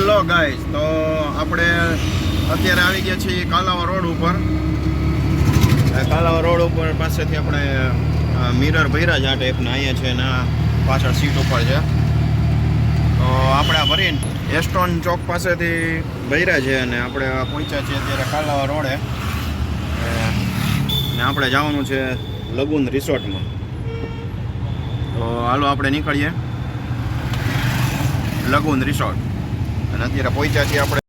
Hello guys તો આપણે અત્યારે આવી ગયા છીએ કાલાવા રોડ ઉપર. કાલાવા રોડ ઉપર પાસેથી આપણે મિરર ભૈરાજ આ ટાઈપના અહીંયા છે ને પાછળ સીટ ઉપર છે. તો આપણે ભરીને એસ્ટોન ચોક પાસેથી ભૈરા છે અને આપણે પહોંચ્યા છીએ અત્યારે કાલાવા રોડે. ને આપણે જવાનું છે લગુન રિસોર્ટમાં. તો હાલો આપણે નીકળીએ. Lagoon resort. અને અત્યારે પહોંચ્યા છીએ આપણે.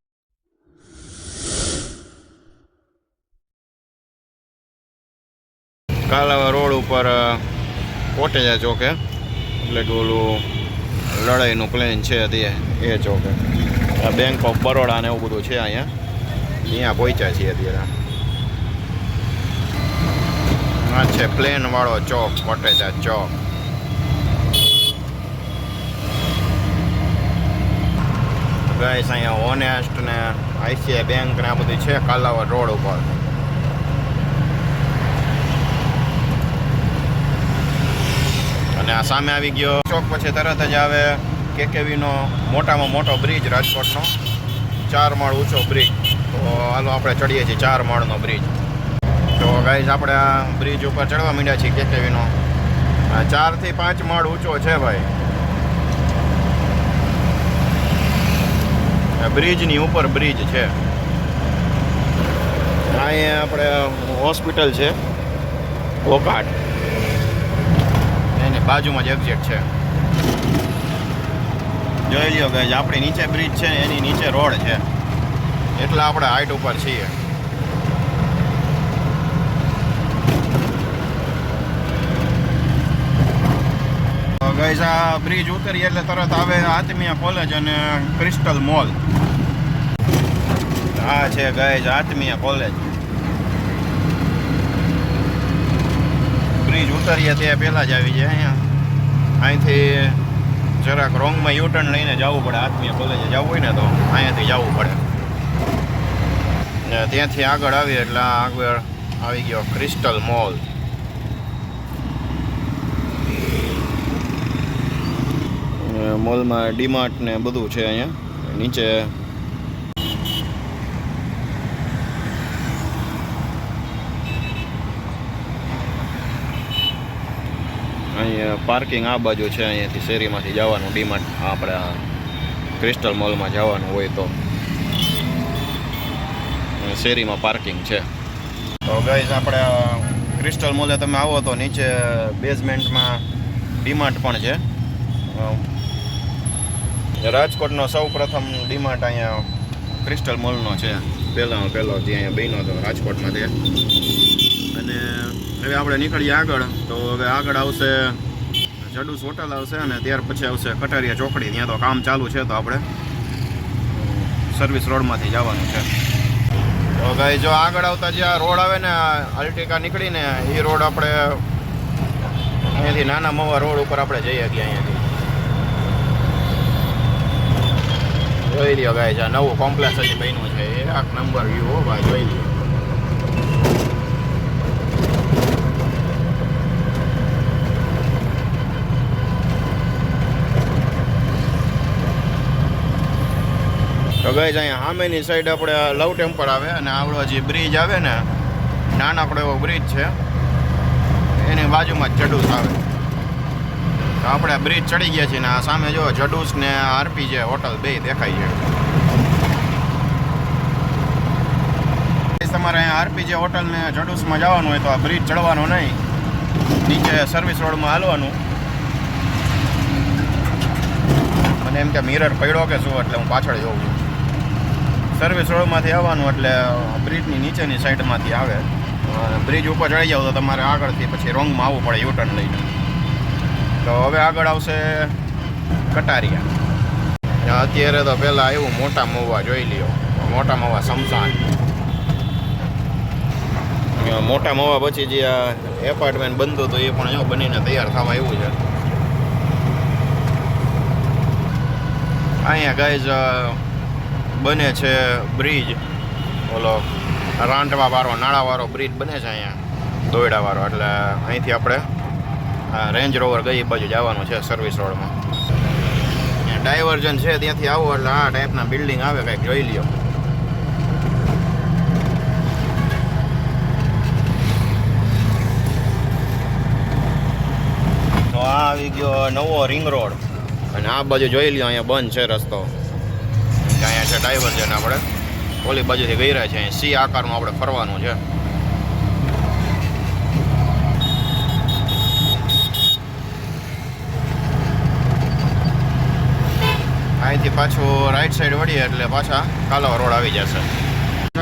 કાલાવા રોડ ઉપર કોટેજા ચોકે. એટલે કે ઓલું લડાઈનું પ્લેન છે તે, એ ચોકે. બેંક ઓફ બરોડા ને એવું બધું છે અહીંયા. અહીંયા પહોંચ્યા છીએ અત્યારે. આ છે પ્લેન વાળો ચોક કોટેજા ચોક. ગાઈસ અહીંયા ઓનેસ્ટ ને આઈસીઆઈ બેંક ને આ બધું છે, કાલાવડ રોડ ઉપર. અને આ સામે આવી ગયો. ચોક પછી તરત જ આવે કેકેવીનો મોટામાં મોટો બ્રિજ રાજકોટનો. ચાર માળ ઊંચો બ્રિજ. તો હાલો આપણે ચડીએ છીએ ચાર માળનો બ્રિજ. તો ગાઈઝ આપણે આ બ્રિજ ઉપર ચડવા માંડ્યા છીએ કેકેવીનો. ચારથી પાંચ માળ ઊંચો છે ભાઈ. બ્રિજની ઉપર બ્રિજ છે. અહીંયા આપણે હોસ્પિટલ છે, ઓકાટ. એની બાજુમાં જ એક્ઝેક્ટ છે. જોઈ લ્યો કે આપણી નીચે બ્રિજ છે એની નીચે રોડ છે. એટલે આપણે હાઈટ ઉપર છીએ. ગઈસ આ બ્રિજ ઉતરીએ એટલે તરત આવે આત્મીય કોલેજ અને ક્રિસ્ટલ મોલ આ છે ગાઈઝ આત્મીય કોલેજ બ્રિજ ઉતરીએ તે પહેલાં જ આવી જાય અહીંયા. અહીંથી જરાક રોંગમાં યુટર્ન લઈને જવું પડે, આત્મીય કોલેજે જવું હોય ને તો અહીંયાથી જવું પડે. ને ત્યાંથી આગળ આવીએ એટલે આગળ આવી ગયો ક્રિસ્ટલ મોલ મોલમાં ડીમાર્ટ ને બધું છે અહીંયા. નીચે અહીંયા પાર્કિંગ આ બાજુ છે, અહીંયાથી શેરીમાંથી જવાનું, ડીમાર્ટ આપણે ક્રિસ્ટલ મોલમાં જવાનું હોય તો. શેરીમાં પાર્કિંગ છે. તો ગાઈઝ આપણે ક્રિસ્ટલ મોલે તમે આવો તો નીચે બેઝમેન્ટમાં ડીમાર્ટ પણ છે. રાજકોટનો સૌ પ્રથમ ડીમાર્ટ અહીંયા ક્રિસ્ટલ મોલનો છે. પહેલાં પહેલો જે અહીંયા બન્યો હતો, રાજકોટમાં તે. અને હવે આપણે નીકળીએ આગળ. તો હવે આગળ આવશે જડુસ હોટલ આવશે અને ત્યાર પછી આવશે કટારિયા ચોકડી. ત્યાં તો કામ ચાલુ છે તો આપણે સર્વિસ રોડમાંથી જવાનું છે. તો ભાઈ, જો આગળ આવતા જે આ રોડ આવે ને અલ્ટિકા નીકળીને, એ રોડ આપણે અહીંયાથી નાના મવા રોડ ઉપર આપણે જઈએ ગયા અહીંયાથી. જોઈ લ્યો ગાય છે નવું કોમ્પ્લેક્સ હજી બન્યું છે. એક નંબર વ્યૂ હો ભાઈ, જોઈ લ્યો. ગઈ અહીંયા સામેની સાઈડ આપણે લવ ટેમ્પલ આવે અને આવડો જે બ્રિજ આવે ને, નાનકડો એવો બ્રિજ છે. એની બાજુમાં જ ચડુસ આવે. આપણે બ્રિજ ચડી ગયા છીએ ને આ સામે જો જડુસ ને આરપી છે હોટલ બે દેખાય છે. તમારે અહીંયા આરપીજે હોટલ ને જડુસમાં જવાનું હોય તો આ બ્રિજ ચડવાનો નહીં. નીચે સર્વિસ રોડમાં હાલવાનું. મને એમ કે મિરર પડ્યો કે શું એટલે હું પાછળ જોઉં છું. સર્વિસ રોડમાંથી આવવાનું એટલે બ્રિજની નીચેની સાઈડમાંથી આવે. બ્રિજ ઉપર ચડી જાવ તો તમારે આગળથી પછી રોંગમાં આવવું પડે યુટર્ન લઈને. તો હવે આગળ આવશે કટારિયા. અત્યારે તો પહેલાં આવ્યું મોટા મવા જોઈ લ્યો. મોટા મવા સમસાન મોટા મવા પછી જે આ એપાર્ટમેન્ટ બનતું હતું એ પણ જો બનીને તૈયાર થવા આવ્યું છે. અહીંયા ગાઈઝ બને છે બ્રિજ ઓલો રાંટવા વાળો નાળાવાળો બ્રિજ બને છે અહીંયા. દોયડાવાળો એટલે અહીંથી આપણે રેન્જ રોવર ગઈ બાજુ જવાનું છે સર્વિસ રોડમાં ડાયવર્જન છે, ત્યાંથી આવો એટલે આ ટાઈપના બિલ્ડિંગ આવે, કંઈક જોઈ લ્યો. તો આવી ગયો નવો રિંગ રોડ અને આ બાજુ જોઈ લ્યો, અહીંયા બંધ છે રસ્તો. અહીંયા છે ડાયવર્જન આપણે. ઓલી બાજુથી ગઈ રહ્યા છે સી આકારમાં આપણે ફરવાનું છે. અહીંથી પાછું રાઈટ સાઈડ વળીએ એટલે પાછા કાલાવા રોડ આવી જશે.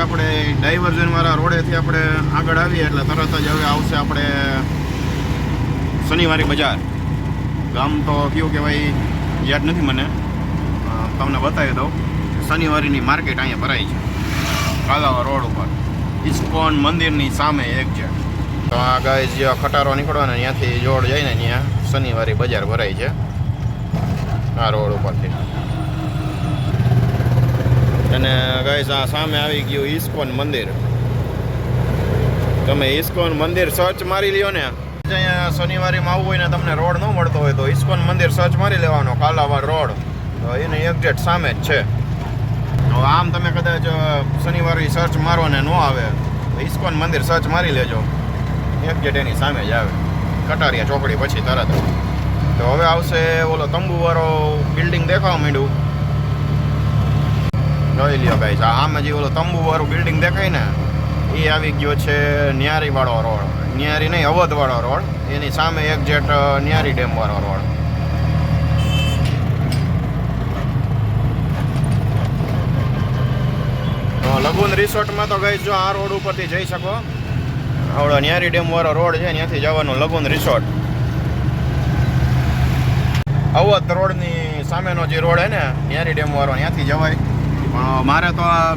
આપણે ડાયવર્ઝનવાળા રોડેથી આપણે આગળ આવીએ એટલે તરત જ હવે આવશે આપણે શનિવારી બજાર. ગામ તો કયું કહેવાય, યાદ નથી મને. તમને બતાવી દઉં શનિવારીની માર્કેટ અહીંયા ભરાય છે. કાલાવા રોડ ઉપર. ઇસ્કોન મંદિરની સામે એક છે. તો આ ગાય જે ખટારો નીકળવાનો ત્યાંથી જોડ જઈને ત્યાં શનિવારી બજાર ભરાય છે. આ રોડ ઉપરથી. અને ગાઈસ, આ સામે આવી ગયું ઇસ્કોન મંદિર. તમે ઇસ્કોન મંદિર સર્ચ મારી લ્યો ને. અહીંયા શનિવારેમાં આવવું હોય ને તમને રોડ ન મળતો હોય તો ઇસ્કોન મંદિર સર્ચ મારી લેવાનો કાલાવાડ રોડ. તો એની એક્ઝેક્ટ સામે જ છે. તો આમ તમે કદાચ શનિવારે સર્ચ મારો ને ન આવે, તો ઇસ્કોન મંદિર સર્ચ મારી લેજો. એક્ઝેક્ટ એની સામે જ આવે. કટારિયા ચોકડી પછી તરત. તો હવે આવશે ઓલો તંબુવાળો બિલ્ડિંગ દેખાવા માંડ્યું. જોઈ લ્યો ગાઈસ છે. આમાં જે ઓલો તંબુ વાળું બિલ્ડિંગ દેખાય ને, એ આવી ગયો છે ન્યારી વાળો રોડ. ન્યારી નહીં અવધ વાળો રોડ. એની સામે એક જેટ ન્યારી ડેમ વાળો રોડ લગુન રિસોર્ટમાં તો ગઈ જો આ રોડ ઉપરથી જઈ શકો. આવડો ન્યારી ડેમ વાળો રોડ છે, ત્યાંથી જવાનું લગુન રિસોર્ટ. અવધ રોડની સામેનો જે રોડ હે ને, ન્યારી ડેમ વાળો ત્યાંથી જવાય. પણ મારે તો આ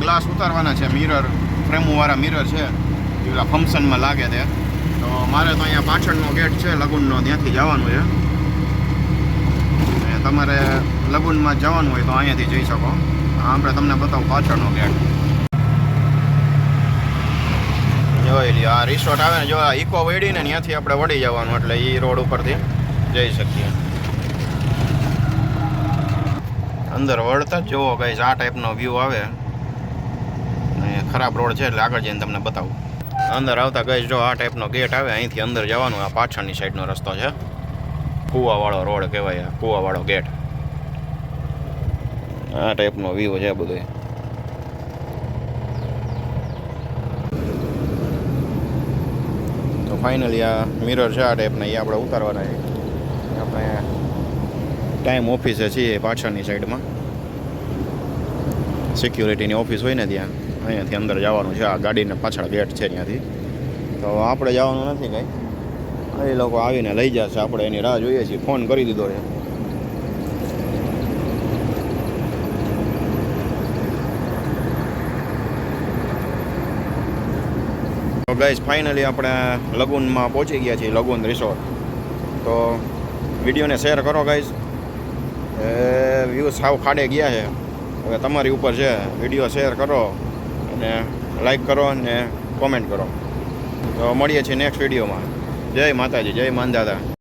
ગ્લાસ ઉતારવાના છે મિરર ફ્રેમવાળા મિરર છે એ પેલા ફંક્શનમાં લાગે તે તો મારે તો અહીંયા પાછળનો ગેટ છે, લગુનનો, ત્યાંથી જવાનું છે. તમારે લગુનમાં જવાનું હોય તો અહીંયાથી જઈ શકો. આપણે તમને બતાવું પાછળનો ગેટ જોઈ આ રિસોર્ટ આવે ને, જો આ ઇકો વળીને ત્યાંથી આપણે વળી જવાનું, એટલે એ રોડ ઉપરથી જઈ શકીએ. અંદર વળતા જ જુઓ ગઈ આ ટાઈપનો વ્યૂ આવે. ખરાબ રોડ છે એટલે આગળ જઈને તમને બતાવું. અંદર આવતા ગઈ જો આ ટાઈપનો ગેટ આવે, અહીંથી અંદર જવાનું, આ પાછળની સાઈડનો રસ્તો છે. કૂવાવાળો રોડ કહેવાય આ, કૂવાવાળો ગેટ આ ટાઈપનો વ્યૂ છે બધું. તો ફાઇનલી આ મિરર છે આ ટાઈપના એ આપણે ઉતારવાના આપણે ટાઈમ ઓફિસે છીએ પાછળની સાઈડમાં સિક્યુરિટીની ઓફિસ હોય ને ત્યાં. અહીંયાથી અંદર જવાનું છે. આ ગાડીને પાછળ ગેટ છે ત્યાંથી. તો આપણે જવાનું નથી કંઈ. એ લોકો આવીને લઈ જશે. આપણે એની રાહ જોઈએ છીએ. ફોન કરી દીધો છે. તો ગાઈઝ ફાઇનલી આપણે લગુનમાં પહોંચી ગયા છીએ, લગુન રિસોર્ટ તો વિડીયોને શેર કરો ગાઈઝ એ વ્યૂ સાવ ખાડે ગયા છે. હવે તમારી ઉપર છે વીડિયો શેર કરો અને લાઈક કરો અને કોમેન્ટ કરો. તો મળીએ છીએ નેક્સ્ટ વિડીયોમાં જય માતાજી, જય માનદાદા